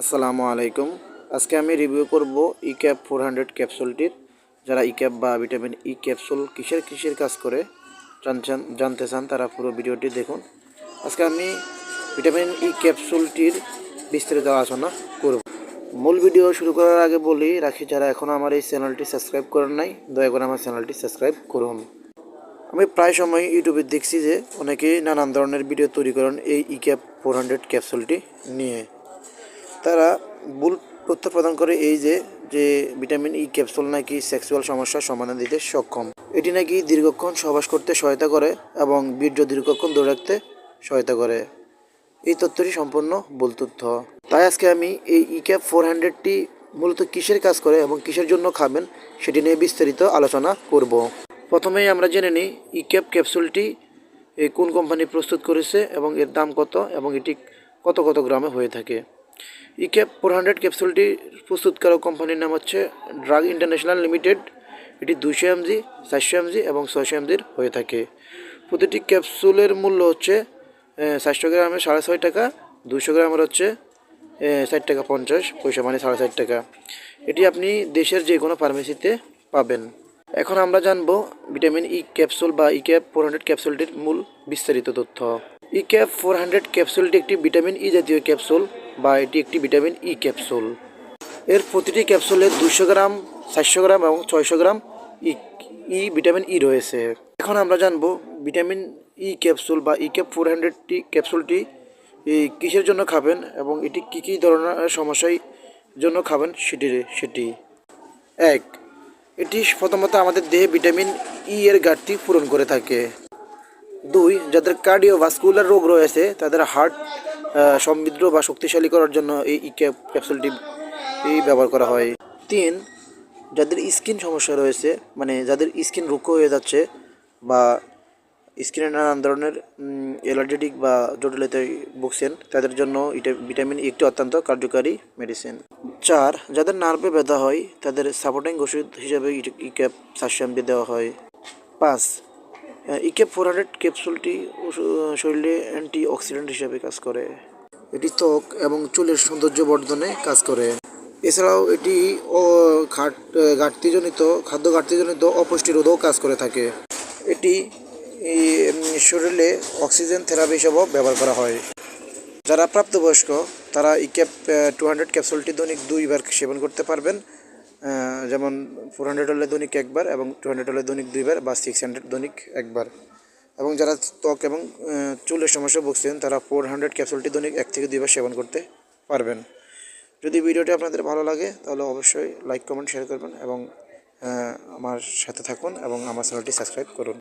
আসসালামু আলাইকুম। আজকে আমি রিভিউ করব ই ক্যাপ ফোর হান্ড্রেড ক্যাপসুলটির যারা ই ক্যাপ বা ভিটামিন ই ক্যাপসুল কিসের কিসের কাজ করে জানতে চান তারা পুরো ভিডিওটি দেখুন। আজকে আমি ভিটামিন ই ক্যাপসুলটির বিস্তারিত আলোচনা করব। মূল ভিডিও শুরু করার আগে বলি, রাখি যারা এখনও আমার এই চ্যানেলটি সাবস্ক্রাইব করেন নাই, দয়া করে আমার চ্যানেলটি সাবস্ক্রাইব করুন। আমি প্রায় সময় ইউটিউবে দেখছি যে অনেকেই নানান ধরনের ভিডিও তৈরি করেন এই ই ক্যাপ ফোর হান্ড্রেড ক্যাপসুলটি নিয়ে। তারা ভুল তথ্য প্রদান করে এই যে যে ভিটামিন ই ক্যাপসুল নাকি সেক্সুয়াল সমস্যার সমাধান দিতে সক্ষম। এটি নাকি দীর্ঘক্ষণ সহবাস করতে সহায়তা করে এবং বীর্য দীর্ঘক্ষণ ধরে রাখতে সহায়তা করে। এই তথ্যটি সম্পূর্ণ ভুল তথ্য। তাই আজকে আমি এই ই ক্যাপ ফোর হান্ড্রেডটি মূলত কিসের কাজ করে এবং কিসের জন্য খাবেন সেটি নিয়ে বিস্তারিত আলোচনা করব। প্রথমেই আমরা জেনে নিই ই ক্যাপ ক্যাপসুলটি কোন কোম্পানি প্রস্তুত করেছে এবং এর দাম কত এবং এটি কত কত গ্রামে হয়ে থাকে। ই ক্যাপ ফোর হান্ড্রেড ক্যাপসুলটি প্রস্তুতকারক কোম্পানির নাম হচ্ছে ড্রাগ ইন্টারন্যাশনাল লিমিটেড। এটি দুশো এমজি, চারশো এমজি এবং ছয়শো এমজির হয়ে থাকে। প্রতিটি ক্যাপসুলের মূল্য হচ্ছে চারশো গ্রামে সাড়ে ছয় টাকা দুশো গ্রামের হচ্ছে ষাট টাকা পঞ্চাশ, পয়সা মানে সাড়ে ষাট টাকা। এটি আপনি দেশের যে কোনো ফার্মেসিতে পাবেন। এখন আমরা জানব ভিটামিন ই ক্যাপসুল বা ই ক্যাপ ফোর হান্ড্রেড ক্যাপসুলটির মূল বিস্তারিত তথ্য। ই ক্যাপ ফোর হান্ড্রেড ক্যাপসুলটি একটি ভিটামিন ই জাতীয় ক্যাপসুল বা এটি একটি ভিটামিন ই ক্যাপসুল এর প্রতিটি ক্যাপসুলে দুশো গ্রাম, চারশো গ্রাম এবং ছয়শো গ্রাম ই ই ভিটামিন ই রয়েছে। এখন আমরা জানব ভিটামিন ই ক্যাপসুল বা ই ক্যাপ ফোর হান্ড্রেডটি ক্যাপসুলটি কিসের জন্য খাবেন এবং এটি কী কী ধরনের সমস্যায় জন্য খাবেন সেটি সেটি। এক, এটি প্রথমত আমাদের দেহে ভিটামিন ই এর ঘাটতি পূরণ করে থাকে। দুই, যাদের কার্ডিওভাস্কুলার রোগ রয়েছে, তাদের হার্ট সমৃদ্ধ বা শক্তিশালী করার জন্য এই ই ক্যাপ ক্যাপসুলটি ব্যবহার করা হয়। তিন, যাদের স্কিন সমস্যা রয়েছে মানে যাদের স্কিন রুক্ষ হয়ে যাচ্ছে বা স্কিনে নানান ধরনের অ্যালার্জেটিক বা জটিলতায় ভুগছেন, তাদের জন্য এটা ভিটামিন একটি অত্যন্ত কার্যকারী মেডিসিন চার, যাদের নার্ভে ব্যথা হয়, তাদের সাপোর্টিং ওষুধ হিসেবে ই ক্যাপ সাশ্যাম্বি দেওয়া হয়। পাঁচ ইকেপ ফোর হান্ড্রেড ক্যাপসুলটি শরীরে অ্যান্টি অক্সিডেন্ট হিসেবে কাজ করে। এটি ত্বক এবং চুলের সৌন্দর্য বর্ধনে কাজ করে। এছাড়াও এটি ঘাট, ঘাটতিজনিত খাদ্য ঘাটতিজনিত অপুষ্টিরোধও কাজ করে থাকে। এটি শরীরে অক্সিজেন থেরাপি হিসেবেও ব্যবহার করা হয়। যারা প্রাপ্তবয়স্ক, তারা ইক্যাপ টু হান্ড্রেড ক্যাপসুলটি দৈনিক দুইবার সেবন করতে পারবেন। যেমন ফোর হান্ড্রেড হলে দৈনিক একবার এবং টু হান্ড্রেড হলে দৈনিক দুইবার বা সিক্স হান্ড্রেড দৈনিক একবার। এবং যারা ত্বক এবং চুলের সমস্যা ভুগছেন, তারা ফোর হান্ড্রেড ক্যাপসুলটি দৈনিক এক থেকে দুইবার সেবন করতে পারবেন। যদি ভিডিওটি আপনাদের ভালো লাগে, তাহলে অবশ্যই লাইক কমেন্ট শেয়ার করবেন এবং আমার সাথে থাকুন এবং আমার চ্যানেলটি সাবস্ক্রাইব করুন।